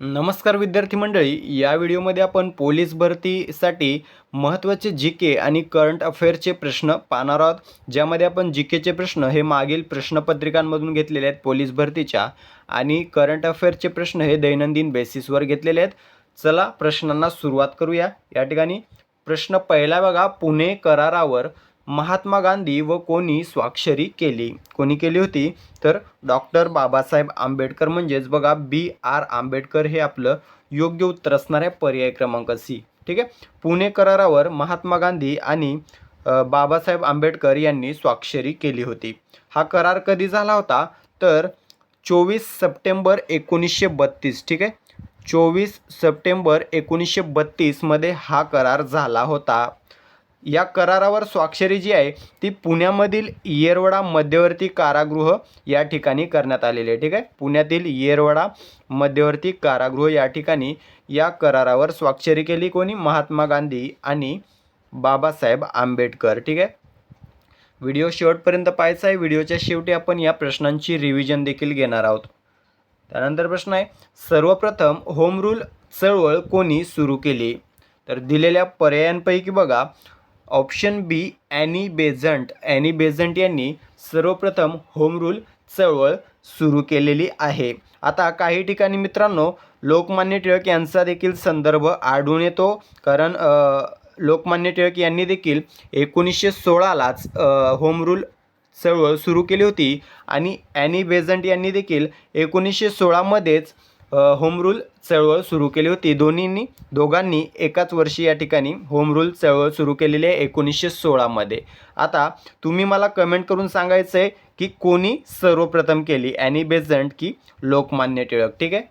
नमस्कार विद्यार्थी मंडळी या व्हिडिओमध्ये आपण पोलीस भरतीसाठी महत्त्वाचे जी के आणि करंट अफेअरचे प्रश्न पाहणार आहोत. ज्यामध्ये आपण जी केचे प्रश्न हे मागील प्रश्नपत्रिकांमधून घेतलेले आहेत पोलीस भरतीच्या आणि करंट अफेअरचे प्रश्न हे दैनंदिन बेसिसवर घेतलेले आहेत. चला प्रश्नांना सुरुवात करूया. या ठिकाणी प्रश्न पहिला बघा पुणे करारावर महात्मा गांधी व कोणी स्वाक्षरी केली. कोणी केली होती? तर डॉक्टर बाबासाहेब आंबेडकर म्हणजेच बघा बी आर आंबेडकर हे आपलं योग्य उत्तर असणार आहे पर्याय क्रमांक सी. ठीक आहे? पुणे करारावर महात्मा गांधी आणि बाबासाहेब आंबेडकर यांनी स्वाक्षरी केली होती. हा करार कधी झाला होता? तर चोवीस सप्टेंबर एकोणीसशे बत्तीस. ठीक आहे? चोवीस सप्टेंबर एकोणीसशे बत्तीसमध्ये हा करार झाला होता. या करारावर स्वाक्षरी जी आहे ती पुण्यामधील येरवडा मध्यवर्ती कारागृह या ठिकाणी करण्यात आलेली आहे. ठीक आहे? पुण्यातील येरवडा मध्यवर्ती कारागृह या ठिकाणी या करारावर स्वाक्षरी केली कोणी? महात्मा गांधी आणि बाबासाहेब आंबेडकर. ठीक आहे? व्हिडिओ शेवटपर्यंत पाहायचा आहे. व्हिडिओच्या शेवटी आपण या प्रश्नांची रिव्हिजन देखील घेणार आहोत. त्यानंतर प्रश्न आहे सर्वप्रथम होम रूल चळवळ कोणी सुरू केली? तर दिलेल्या पर्यायांपैकी बघा. Option B Annie Besant. Annie Besant यांनी सर्वप्रथम होम रूल चळवळ सुरू केलेली आहे. आता काही ठिकाणी मित्रांनो लोकमान्य टिळक यांचा देखील संदर्भ आढळून येतो. कारण लोकमान्य टिळक यांनी देखील एकोणीसशे सोळालाच होम रूल चळवळ सुरू केली होती. आणि ॲनी बेझंट यांनी देखील एकोणीसशे सोळामध्येच होम रूल चळवळ सुरू केली होती. दोन्हींनी दोघांनी एकाच वर्षी या ठिकाणी होम रूल चळवळ सुरू केलेली आहे एकोणीसशे सोळामध्ये आता तुम्ही मला कमेंट करून सांगायचं आहे की कोणी सर्वप्रथम केली? ॲनी बेझंट की लोकमान्य टिळक. ठीक आहे?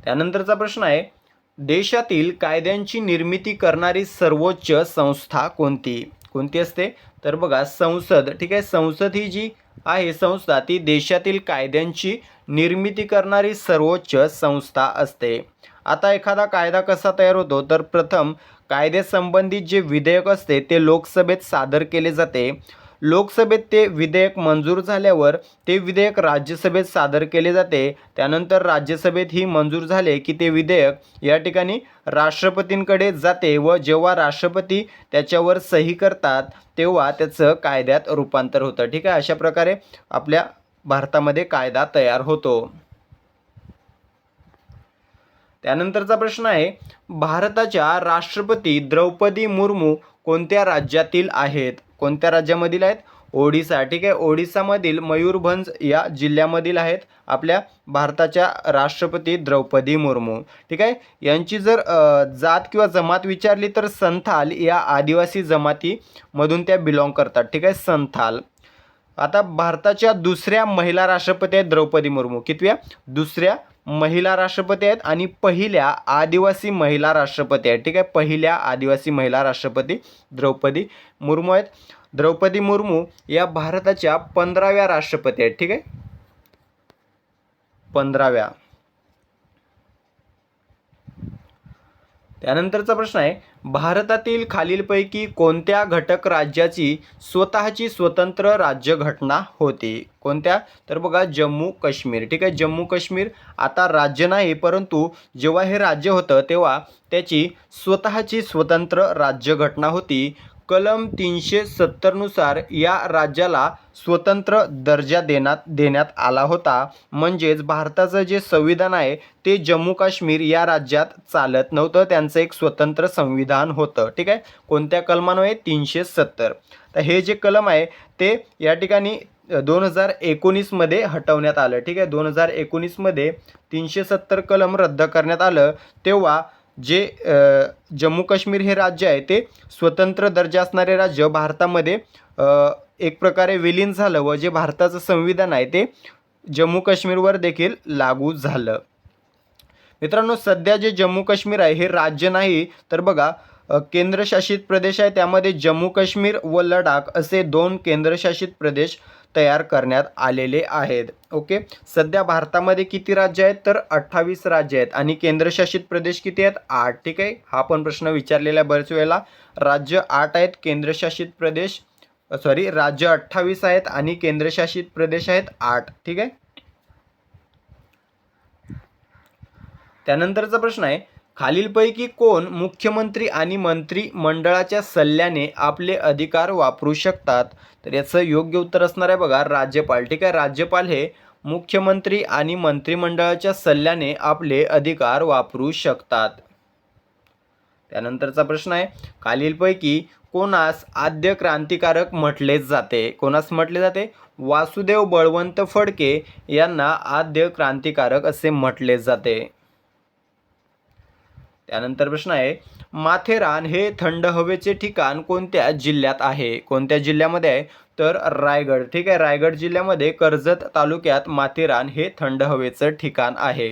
त्यानंतरचा प्रश्न आहे देशातील कायद्यांची निर्मिती करणारी सर्वोच्च संस्था कोणती? कोणती असते? तर बघा संसद. ठीक आहे? संसद ही जी आहे संस्था ती देशातील कायद्यांची निर्मिती करणारी सर्वोच्च संस्था असते. आता एखादा कायदा कसा तयार होतो? तर प्रथम कायद्यासंबंधित जे विधेयक असते ते लोकसभेत सादर केले जाते. लोकसभेत ते विधेयक मंजूर झाल्यावर ते विधेयक राज्यसभेत सादर केले जाते. त्यानंतर राज्यसभेत ही मंजूर झाले की ते विधेयक या ठिकाणी राष्ट्रपतींकडे जाते व जेव्हा राष्ट्रपती त्याच्यावर सही करतात तेव्हा त्याचं कायद्यात रूपांतर होतं. ठीक आहे? अशा प्रकारे आपल्या भारतामध्ये कायदा तयार होतो. त्यानंतरचा प्रश्न आहे भारताच्या राष्ट्रपती द्रौपदी मुर्मू कोणत्या राज्यातील आहेत? कोणत्या राज्यामधील आहेत? ओडिसा. ठीक आहे ओडिसामधील मयूरभंज या जिल्ह्यामधील आहेत आपल्या भारताच्या राष्ट्रपती द्रौपदी मुर्मू. ठीक आहे यांची जर जात किंवा जमात विचारली तर संथाल या आदिवासी जमातीमधून त्या बिलॉंग करतात. ठीक आहे संथाल. आता भारताच्या दुसऱ्या महिला राष्ट्रपती आहेत द्रौपदी मुर्मू. कितव्या? दुसऱ्या महिला राष्ट्रपती आहेत आणि पहिल्या आदिवासी महिला राष्ट्रपती आहेत. ठीक आहे? पहिल्या आदिवासी महिला राष्ट्रपती द्रौपदी मुर्मू आहेत. द्रौपदी मुर्मू या भारताच्या पंधराव्या राष्ट्रपती आहेत. ठीक आहे? पंधराव्या. त्यानंतरचा प्रश्न आहे भारतातील खालीलपैकी कोणत्या घटक राज्याची स्वतःची स्वतंत्र राज्यघटना होती? कोणत्या? तर बघा जम्मू काश्मीर. ठीक आहे जम्मू काश्मीर आता राज्य नाही परंतु जेव्हा हे राज्य होतं तेव्हा त्याची स्वतःची स्वतंत्र राज्यघटना होती. कलम तीनशे सत्तरनुसार या राज्याला स्वतंत्र दर्जा देण्यात देण्यात आला होता. म्हणजेच भारताचं जे संविधान आहे ते जम्मू काश्मीर या राज्यात चालत नव्हतं. त्यांचं एक स्वतंत्र संविधान होतं. ठीक आहे? कोणत्या कलमान्वये तीनशे सत्तर. तर हे जे कलम आहे ते या ठिकाणी दोन हजार एकोणीसमध्ये हटवण्यात आलं. ठीक आहे? दोन हजार एकोणीसमध्ये तीनशे सत्तर कलम रद्द करण्यात आलं. तेव्हा जे जम्मू काश्मीर हे राज्य आहे ते स्वतंत्र दर्जा असणारे राज्य. भारतामध्ये एक प्रकारे विलीन झालं व जे भारताचं संविधान आहे ते जम्मू काश्मीरवर देखील लागू झालं. मित्रांनो सध्या जे जम्मू काश्मीर आहे हे राज्य नाही तर बघा केंद्रशासित प्रदेश आहे त्यामध्ये जम्मू काश्मीर व लडाख असे दोन केंद्रशासित प्रदेश तयार करण्यात आलेले आहेत. ओके? सध्या भारतामध्ये किती राज्य आहेत? तर अठ्ठावीस राज्य आहेत. आणि केंद्रशासित प्रदेश किती आहेत? आठ. ठीक आहे? हा पण प्रश्न विचारलेला आहे बरेच वेळेला. राज्य आठ आहेत केंद्रशासित प्रदेश सॉरी राज्य अठ्ठावीस आहेत आणि केंद्रशासित प्रदेश आहेत आठ. ठीक आहे? त्यानंतरचा प्रश्न आहे खालीलपैकी कोण मुख्यमंत्री आणि मंत्रिमंडळाच्या सल्ल्याने आपले अधिकार वापरू शकतात? तर याचं योग्य उत्तर असणार आहे बघा राज्यपाल. ठीक आहे राज्यपाल हे मुख्यमंत्री आणि मंत्रिमंडळाच्या सल्ल्याने आपले अधिकार वापरू शकतात. त्यानंतरचा प्रश्न आहे खालीलपैकी कोणास आद्य क्रांतिकारक म्हटले जाते? कोणास म्हटले जाते? वासुदेव बळवंत फडके यांना आद्य क्रांतिकारक असे म्हटले जाते. त्यानंतर प्रश्न आहे माथेरान हे थंड हवेचे ठिकाण कोणत्या जिल्ह्यात आहे? कोणत्या जिल्ह्यामध्ये आहे? तर रायगड. ठीक आहे रायगड जिल्ह्यामध्ये कर्जत तालुक्यात माथेरान हे थंड हवेचं ठिकाण आहे.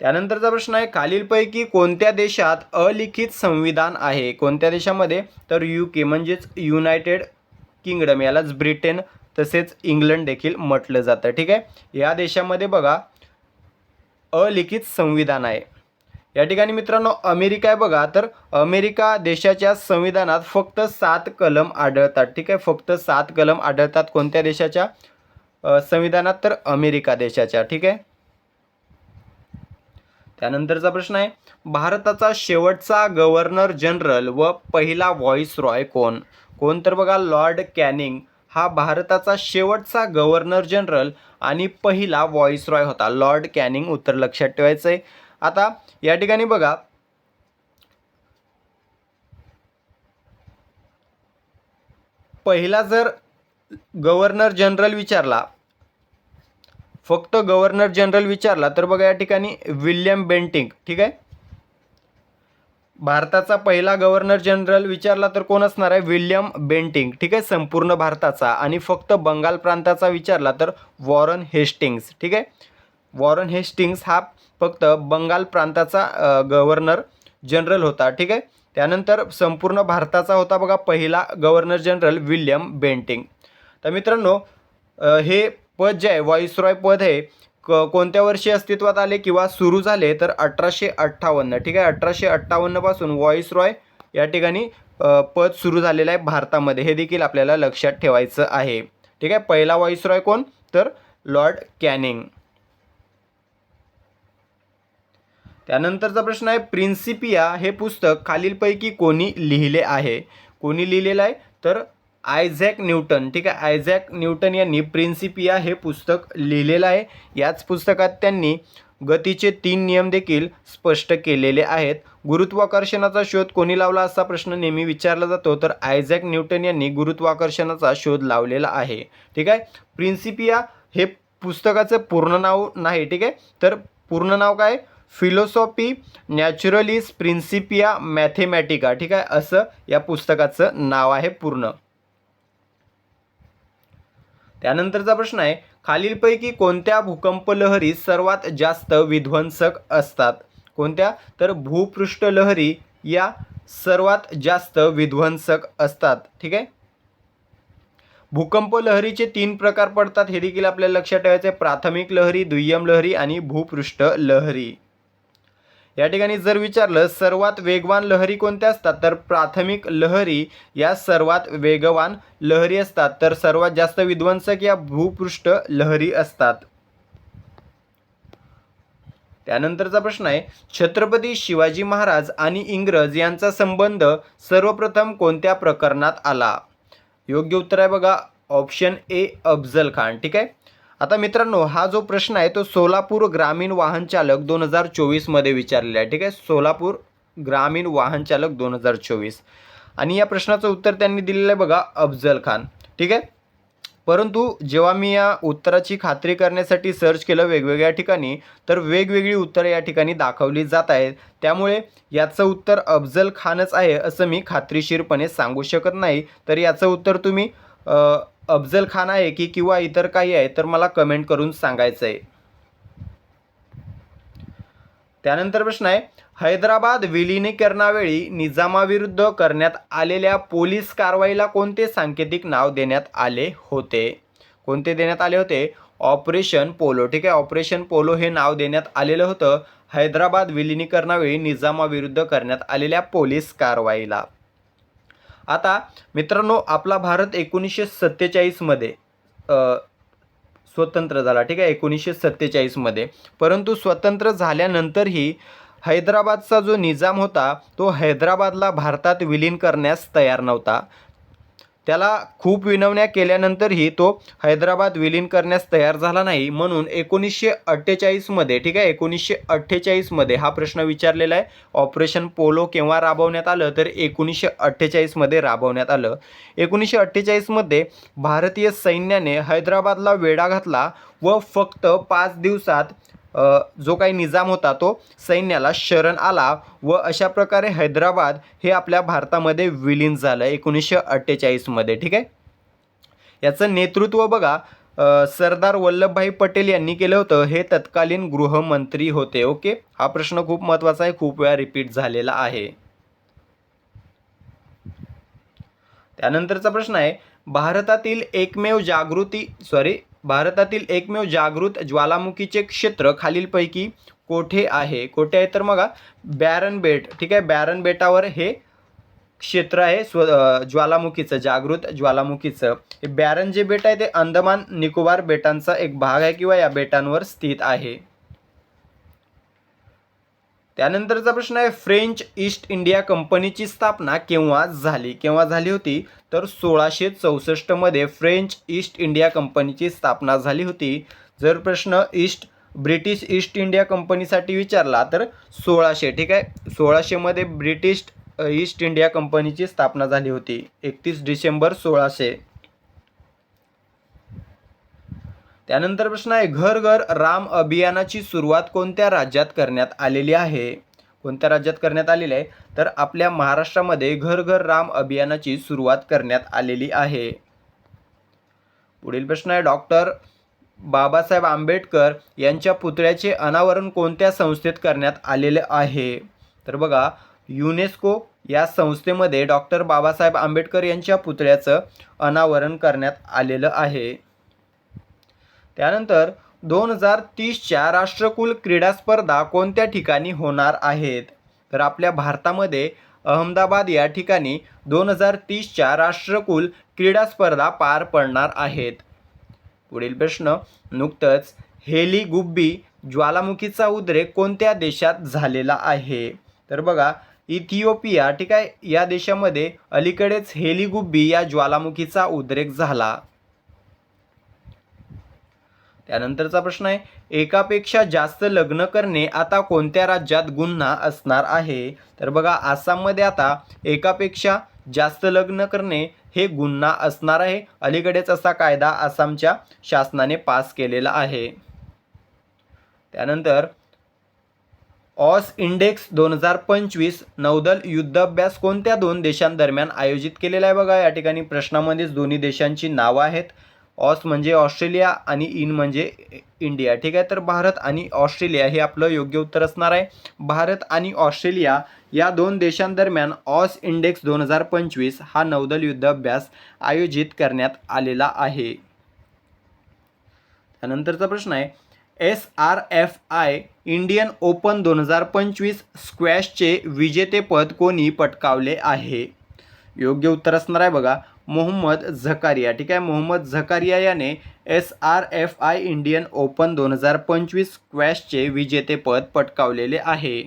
त्यानंतरचा प्रश्न आहे खालीलपैकी कोणत्या देशात अलिखित संविधान आहे? कोणत्या देशामध्ये? तर यू के म्हणजेच युनायटेड किंगडम यालाच ब्रिटन तसेच इंग्लंड देखील म्हटलं जातं ठीक आहे? या देशामध्ये बघा अलिखित संविधान आहे. या ठिकाणी मित्रांनो अमेरिका आहे बघा तर अमेरिका देशाच्या संविधानात फक्त सात कलम आढळतात ठीक आहे? फक्त सात कलम आढळतात कोणत्या देशाच्या? संविधानात तर अमेरिका देशाच्या ठीक आहे? त्यानंतरचा प्रश्न आहे भारताचा शेवटचा गव्हर्नर जनरल व पहिला व्हॉइस रॉय कोण? कोण तर बघा लॉर्ड कॅनिंग हा भारताचा शेवटचा गव्हर्नर जनरल आणि पहिला व्हॉइस रॉय होता. लॉर्ड कॅनिंग उत्तर लक्षात ठेवायचं आहे आता या ठिकाणी बघा. पहिला जर गव्हर्नर जनरल विचारला फक्त गव्हर्नर जनरल विचारला तर बघा या ठिकाणी विल्यम बेंटिंग ठीक आहे? भारताचा पहिला गव्हर्नर जनरल विचारला तर कोण असणार आहे? William Bentinck. ठीक आहे? संपूर्ण भारताचा. आणि फक्त बंगाल प्रांताचा विचारला तर वॉरन हेस्टिंग्स. ठीक आहे? वॉरन हेस्टिंग्स हा फक्त बंगाल प्रांताचा गव्हर्नर जनरल होता. ठीक आहे? त्यानंतर संपूर्ण भारताचा होता बघा पहिला गव्हर्नर जनरल विल्यम बेंटिंग. तर मित्रांनो हे पद जे आहे व्हॉइसरॉय पद हे क कोणत्या वर्षी अस्तित्वात आले किंवा सुरू झाले तर अठराशे अठ्ठावन्न. ठीक आहे? अठराशे अठ्ठावन्नपासून व्हॉइसरॉय या ठिकाणी पद सुरू झालेलं आहे भारतामध्ये. हे देखील आपल्याला लक्षात ठेवायचं आहे. ठीक आहे? पहिला व्हॉइसरॉय कोण? तर लॉर्ड कॅनिंग. त्यानंतरचा प्रश्न आहे प्रिन्सिपिया हे पुस्तक खालीलपैकी कोणी लिहिले आहे? कोणी लिहिलेलं आहे? तर आयझॅक न्यूटन ठीक आहे? आयझॅक न्यूटन यांनी प्रिन्सिपिया हे पुस्तक लिहिलेलं आहे. याच पुस्तकात त्यांनी गतीचे तीन नियम देखील स्पष्ट केलेले आहेत. गुरुत्वाकर्षणाचा शोध कोणी लावला असा प्रश्न नेहमी विचारला जातो. तर आयझॅक न्यूटन यांनी गुरुत्वाकर्षणाचा शोध लावलेला आहे. ठीक आहे? प्रिन्सिपिया हे पुस्तकाचं पूर्ण नाव नाही ठीक आहे? तर पूर्ण नाव काय? फिलॉसॉफी नॅचरलिस प्रिन्सिपिया मॅथेमॅटिका ठीक आहे? असं या पुस्तकाचं नाव आहे पूर्ण. त्यानंतरचा प्रश्न आहे खालीलपैकी कोणत्या भूकंप लहरी सर्वात जास्त विध्वंसक असतात? कोणत्या? तर भूपृष्ठ लहरी या सर्वात जास्त विध्वंसक असतात. ठीक आहे? भूकंप लहरीचे तीन प्रकार पडतात हे देखील आपल्याला लक्षात ठेवायचे प्राथमिक लहरी दुय्यम लहरी आणि भूपृष्ठ लहरी या ठिकाणी जर विचारलं सर्वात वेगवान लहरी कोणत्या असतात? तर प्राथमिक लहरी या सर्वात वेगवान लहरी असतात. तर सर्वात जास्त विध्वंसक या भूपृष्ठ लहरी असतात. त्यानंतरचा प्रश्न आहे छत्रपती शिवाजी महाराज आणि इंग्रज यांचा संबंध सर्वप्रथम कोणत्या प्रकरणात आला? योग्य उत्तर आहे बघा ऑप्शन ए अफजल खान. ठीक आहे? आता मित्रांनो हा जो प्रश्न आहे तो सोलापूर ग्रामीण वाहन चालक दोन हजार चोवीसमध्ये विचारलेला आहे. ठीक आहे? सोलापूर ग्रामीण वाहन चालक दोन हजार चोवीस. आणि या प्रश्नाचं उत्तर त्यांनी दिलेलं आहे बघा अफजल खान. ठीक आहे? परंतु जेव्हा मी या उत्तराची खात्री करण्यासाठी सर्च केलं वेगवेगळ्या ठिकाणी तर वेगवेगळी उत्तरं या ठिकाणी दाखवली जात आहेत. त्यामुळे याचं उत्तर अफजल खानच आहे असं मी खात्रीशीरपणे सांगू शकत नाही. तर याचं उत्तर तुम्ही अफजल खान आहे की किंवा इतर काही आहे तर मला कमेंट करून सांगायचं आहे त्यानंतर प्रश्न आहे हैदराबाद विलिनीकरणावेळी निजामाविरुद्ध करण्यात आलेल्या पोलीस कारवाईला कोणते सांकेतिक नाव देण्यात आले होते? कोणते देण्यात आले होते? Operation Polo. ठीक आहे ऑपरेशन पोलो हे नाव देण्यात आलेलं होतं. हैदराबाद विलिनीकरणावेळी निजामाविरुद्ध करण्यात आलेल्या पोलीस कारवाईला. आता मित्रांनो आपला भारत एकोणीसशे सत्तेचाळीसमध्ये स्वतंत्र झाला ठीक आहे? एकोणीसशे सत्तेचाळीसमध्ये. परंतु स्वतंत्र झाल्यानंतरही हैदराबादचा जो निजाम होता तो हैदराबादला भारतात विलीन करण्यास तयार नव्हता. त्याला खूप विनवण्या केल्यानंतरही तो हैदराबाद विलीन करण्यास तयार झाला नाही म्हणून एकोणीसशे अठ्ठेचाळीसमध्ये ठीक आहे एकोणीसशे अठ्ठेचाळीसमध्ये हा प्रश्न विचारलेला आहे. ऑपरेशन पोलो केव्हा राबवण्यात आलं? तर एकोणीसशे अठ्ठेचाळीसमध्ये राबवण्यात आलं. एकोणीसशे अठ्ठेचाळीसमध्ये भारतीय सैन्याने हैदराबादला वेढा घातला व फक्त पाच दिवसात जो काही निजाम होता तो सैन्याला शरण आला व अशा प्रकारे हैदराबाद हे आपल्या भारतामध्ये विलीन झालं एकोणीसशे अठ्ठेचाळीसमध्ये ठीक आहे? याचं नेतृत्व बघा सरदार वल्लभभाई पटेल यांनी केलं होतं हे तत्कालीन गृहमंत्री होते ओके? हा प्रश्न खूप महत्त्वाचा आहे खूप वेळा रिपीट झालेला आहे. त्यानंतरचा प्रश्न आहे भारतातील एकमेव जागृती सॉरी भारतातील एकमेव जागृत ज्वालामुखीचे क्षेत्र खालीलपैकी कोठे आहे? कोठे आहे तर बघा बॅरन बेट ठीक आहे बॅरन बेटावर हे क्षेत्र आहे स्व ज्वालामुखीचं जागृत ज्वालामुखीचं. हे बॅरन जे बेट आहे ते अंदमान निकोबार बेटांचा एक भाग आहे किंवा या बेटांवर स्थित आहे. त्यानंतरचा प्रश्न आहे फ्रेंच ईस्ट इंडिया कंपनीची स्थापना केव्हा झाली? केव्हा झाली होती? तर सोळाशे चौसष्टमध्ये फ्रेंच ईस्ट इंडिया कंपनीची स्थापना झाली होती. जर प्रश्न ईस्ट ब्रिटिश ईस्ट इंडिया कंपनीसाठी विचारला तर सोळाशे ठीक आहे? सोळाशेमध्ये ब्रिटिश ईस्ट इंडिया कंपनीची स्थापना झाली होती. एकतीस डिसेंबर सोळाशे. त्यानंतर प्रश्न आहे घर घर राम अभियानाची सुरुवात कोणत्या राज्यात करण्यात आलेली आहे? कोणत्या राज्यात करण्यात आलेली आहे? तर आपल्या महाराष्ट्रामध्ये घर घर राम अभियानाची सुरुवात करण्यात आलेली आहे. पुढील प्रश्न आहे डॉक्टर बाबासाहेब आंबेडकर यांच्या पुतळ्याचे अनावरण कोणत्या संस्थेत करण्यात आलेले आहे? तर बघा युनेस्को या संस्थेमध्ये डॉक्टर बाबासाहेब आंबेडकर यांच्या पुतळ्याचं अनावरण करण्यात आलेलं आहे. त्यानंतर दोन हजार तीसच्या राष्ट्रकुल क्रीडा स्पर्धा कोणत्या ठिकाणी होणार आहेत? तर आपल्या भारतामध्ये अहमदाबाद या ठिकाणी दोन हजार तीसच्या राष्ट्रकुल क्रीडा स्पर्धा पार पडणार आहेत. पुढील प्रश्न नुकतंच हेली गुब्बी ज्वालामुखीचा उद्रेक कोणत्या देशात झालेला आहे? तर बघा इथिओपिया ठीक आहे? या देशामध्ये अलीकडेच हेली गुब्बी या ज्वालामुखीचा उद्रेक झाला. त्यानंतरचा प्रश्न आहे एकापेक्षा जास्त लग्न करणे आता कोणत्या राज्यात गुन्हा असणार आहे? तर बघा आसाममध्ये आता एकापेक्षा जास्त लग्न करणे हे गुन्हा असणार आहे. अलीकडेच असा कायदा आसामच्या शासनाने पास केलेला आहे. त्यानंतर ऑस इंडेक्स दोन हजार पंचवीस नौदल युद्धाभ्यास कोणत्या दोन देशांदरम्यान आयोजित केलेला आहे? बघा या ठिकाणी प्रश्नामध्येच दोन्ही देशांची नावं आहेत. ऑस म्हणजे ऑस्ट्रेलिया आणि इन म्हणजे इंडिया. ठीक आहे? तर भारत आणि ऑस्ट्रेलिया हे आपलं योग्य उत्तर असणार आहे. भारत आणि ऑस्ट्रेलिया या दोन देशांदरम्यान ऑस इंडेक्स दोन हजार पंचवीस हा नौदल युद्धाभ्यास आयोजित करण्यात आलेला आहे. त्यानंतरचा प्रश्न आहे. S R F I Indian Open दोन हजार पंचवीस स्क्वॅशचे विजेतेपद कोणी पटकावले आहे? योग्य उत्तर असणार आहे बघा. मोहम्मद झकारिया. ठीक आहे? मोहम्मद झकारिया याने S R F I Indian Open दोन हजार पंचवीस स्क्वॅशचे विजेतेपद पटकावलेले आहे.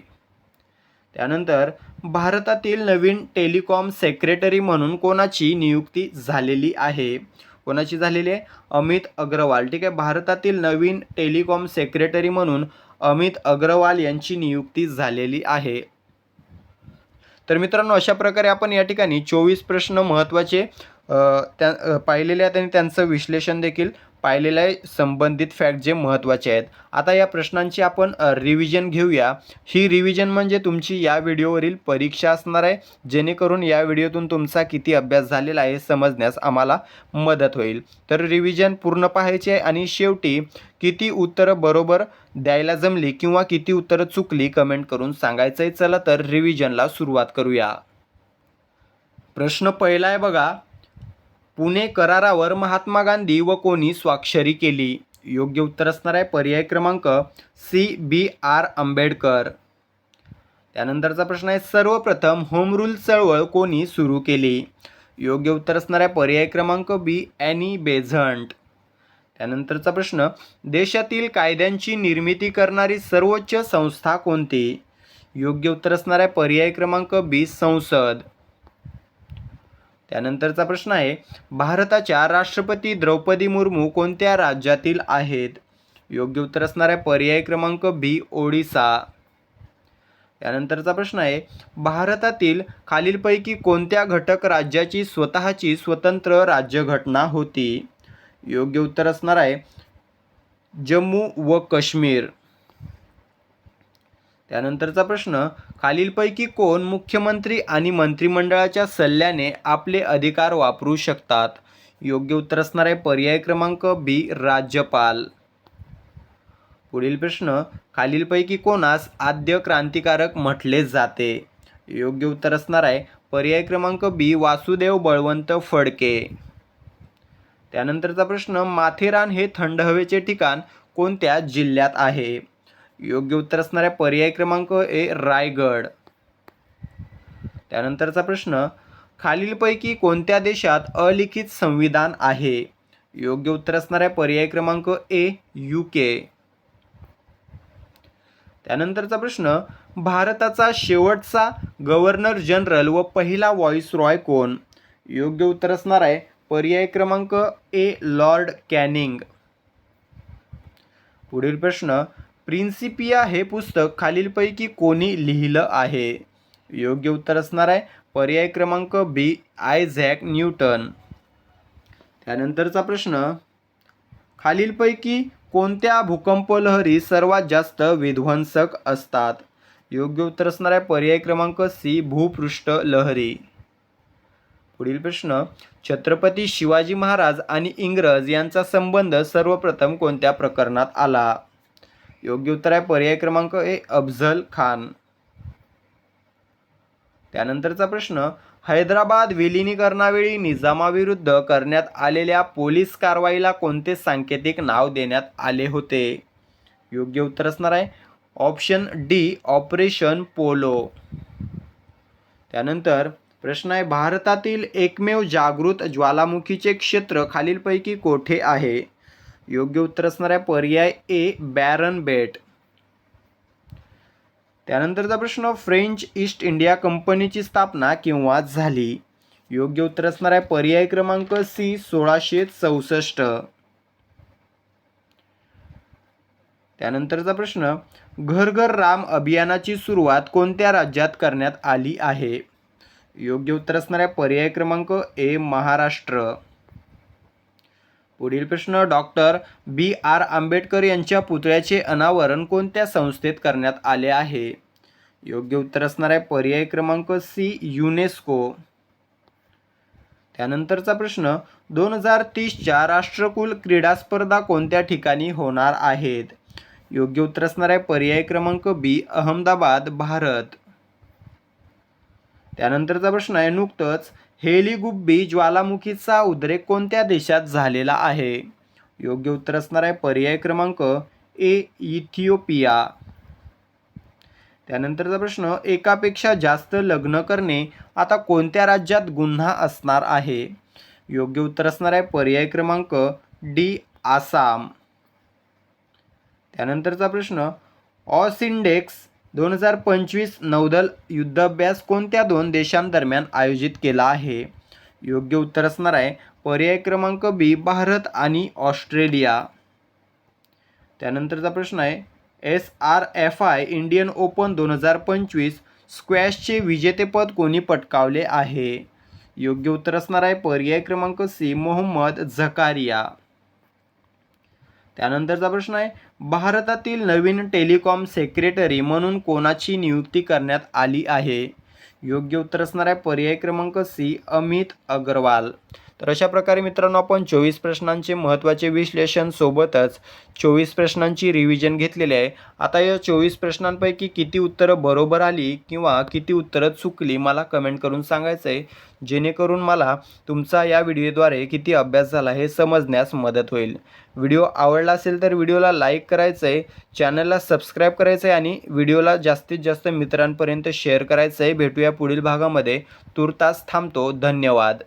त्यानंतर भारतातील नवीन टेलिकॉम सेक्रेटरी म्हणून कोणाची नियुक्ती झालेली आहे? कोणाची झालेली आहे? अमित अग्रवाल. ठीक आहे? भारतातील नवीन टेलिकॉम सेक्रेटरी म्हणून अमित अग्रवाल यांची नियुक्ती झालेली आहे. तर मित्रांनो अशा प्रकारे आपण या ठिकाणी चोवीस प्रश्न महत्त्वाचे त्या पाहिलेले आहेत आणि त्यांचं विश्लेषण देखील पाहिलेलं आहे संबंधित फॅक्ट जे महत्त्वाचे आहेत. आता या प्रश्नांची आपण रिव्हिजन घेऊया. ही रिव्हिजन म्हणजे तुमची या व्हिडिओवरील परीक्षा असणार आहे. जेणेकरून या व्हिडिओतून तुमचा किती अभ्यास झालेला आहे समजण्यास आम्हाला मदत होईल. तर रिव्हिजन पूर्ण पाहायचे आहे आणि शेवटी किती उत्तरं बरोबर द्यायला जमली किंवा किती उत्तरं चुकली कमेंट करून सांगायचं आहे चला तर रिव्हिजनला सुरुवात करूया. प्रश्न पहिला आहे बघा. पुणे करारावर महात्मा गांधी व कोणी स्वाक्षरी केली? योग्य उत्तर असणार आहे पर्याय क्रमांक सी बी आर आंबेडकर. त्यानंतरचा प्रश्न आहे सर्वप्रथम होम रूल चळवळ कोणी सुरू केली? योग्य उत्तर असणार आहे पर्याय क्रमांक बी ॲनी बेझंट. त्यानंतरचा प्रश्न देशातील कायद्यांची निर्मिती करणारी सर्वोच्च संस्था कोणती? योग्य उत्तर असणार आहे पर्याय क्रमांक बी संसद. त्यानंतरचा प्रश्न आहे भारताच्या राष्ट्रपती द्रौपदी मुर्मू कोणत्या राज्यातील आहेत? योग्य उत्तर असणार आहे पर्याय क्रमांक बी ओडिसा. त्यानंतरचा प्रश्न आहे भारतातील खालीलपैकी कोणत्या घटक राज्याची स्वतःची स्वतंत्र राज्यघटना होती? योग्य उत्तर असणार आहे जम्मू व काश्मीर. त्यानंतरचा प्रश्न खालीलपैकी कोण मुख्यमंत्री आणि मंत्रिमंडळाच्या सल्ल्याने आपले अधिकार वापरू शकतात? योग्य उत्तर असणार आहे पर्याय क्रमांक बी राज्यपाल. पुढील प्रश्न खालीलपैकी कोणास आद्य क्रांतिकारक म्हटले जाते? योग्य उत्तर असणार आहे पर्याय क्रमांक बी वासुदेव बळवंत फडके. त्यानंतरचा प्रश्न माथेरान हे थंड हवेचे ठिकाण कोणत्या जिल्ह्यात आहे? योग्य उत्तर असणाऱ्या पर्याय क्रमांक ए रायगड. त्यानंतरचा प्रश्न खालीलपैकी कोणत्या देशात अलिखित संविधान आहे? योग्य उत्तर असणाऱ्या पर्याय क्रमांक ए यू के त्यानंतरचा प्रश्न भारताचा शेवटचा गव्हर्नर जनरल व पहिला व्हॉइस रॉय कोण? योग्य उत्तर असणार आहे पर्याय क्रमांक ए लॉर्ड कॅनिंग. पुढील प्रश्न प्रिन्सिपिया हे पुस्तक खालीलपैकी कोणी लिहिलं आहे? योग्य उत्तर असणार आहे पर्याय क्रमांक बी आयझॅक न्यूटन. त्यानंतरचा प्रश्न खालीलपैकी कोणत्या भूकंप लहरी सर्वात जास्त विध्वंसक असतात? योग्य उत्तर असणार आहे पर्याय क्रमांक सी भूपृष्ठ लहरी. पुढील प्रश्न छत्रपती शिवाजी महाराज आणि इंग्रज यांचा संबंध सर्वप्रथम कोणत्या प्रकरणात आला? योग्य उत्तर आहे. पर्याय क्रमांक ए अफझल खान. त्यानंतरचा प्रश्न हैदराबाद विलिनीकरणावेळी निजामाविरुद्ध करण्यात आलेल्या पोलीस कारवाईला कोणते सांकेतिक नाव देण्यात आले होते? योग्य उत्तर असणार आहे. Option D Operation Polo. त्यानंतर प्रश्न आहे भारतातील एकमेव जागृत ज्वालामुखीचे क्षेत्र खालीलपैकी कोठे आहे? योग्य उत्तर असणार आहे पर्याय ए बॅरन बेट त्यानंतरचा प्रश्न फ्रेंच ईस्ट इंडिया कंपनीची स्थापना किंवा झाली? योग्य उत्तर असणार आहे पर्याय क्रमांक सी सोळाशे चौसष्ट. त्यानंतरचा प्रश्न घर घर राम अभियानाची सुरुवात कोणत्या राज्यात करण्यात आली आहे? योग्य उत्तर असणार आहे पर्याय क्रमांक ए महाराष्ट्र. पुढील प्रश्न डॉक्टर बी आर आंबेडकर यांच्या पुतळ्याचे अनावरण कोणत्या संस्थेत करण्यात आले आहे? योग्य उत्तर असणार आहे पर्याय क्रमांक सी युनेस्को. त्यानंतरचा प्रश्न दोन हजार तीसच्या राष्ट्रकुल क्रीडा स्पर्धा कोणत्या ठिकाणी होणार आहेत? योग्य उत्तर असणार आहे पर्याय क्रमांक बी अहमदाबाद भारत. त्यानंतरचा प्रश्न आहे नुकतंच हेलिगुब्बी ज्वालामुखीचा उद्रेक कोणत्या देशात झालेला आहे? योग्य उत्तर असणार आहे पर्याय क्रमांक ए इथिओपिया. त्यानंतरचा प्रश्न एकापेक्षा जास्त लग्न करणे आता कोणत्या राज्यात गुन्हा असणार आहे? योग्य उत्तर असणार आहे पर्याय क्रमांक डी आसाम. त्यानंतरचा प्रश्न ऑसिंडेक्स दोन हजार पंचवीस नौदल युद्धाभ्यास कोणत्या दोन देशांदरम्यान आयोजित केला आहे? योग्य उत्तर असणार आहे पर्याय क्रमांक बी भारत आणि ऑस्ट्रेलिया. त्यानंतरचा प्रश्न आहे S R F I Indian Open दोन हजार पंचवीस स्क्वॅशचे विजेतेपद कोणी पटकावले आहे? योग्य उत्तर असणार आहे पर्याय क्रमांक सी मोहम्मद झकारिया. त्यानंतरचा प्रश्न आहे भारतातील नवीन टेलिकॉम सेक्रेटरी म्हणून कोणाची नियुक्ती करण्यात आली आहे? योग्य उत्तर असणार आहे पर्याय क्रमांक सी अमित अग्रवाल. तर अशा प्रकारे मित्रांनो आपण चोवीस प्रश्नांचे महत्त्वाचे विश्लेषण सोबतच चोवीस प्रश्नांची रिव्हिजन घेतलेली आहे. आता या चोवीस प्रश्नांपैकी किती उत्तरं बरोबर आली किंवा किती उत्तरं चुकली मला कमेंट करून सांगायचं आहे. जेणेकरून मला तुमचा या व्हिडिओद्वारे किती अभ्यास झाला हे समजण्यास मदत होईल. व्हिडिओ आवडला असेल तर व्हिडिओला लाईक करायचं आहे चॅनलला सबस्क्राईब करायचं आहे आणि व्हिडिओला जास्तीत जास्त मित्रांपर्यंत शेअर करायचं आहे. भेटूया पुढील भागामध्ये. तुर्तास थांबतो. धन्यवाद.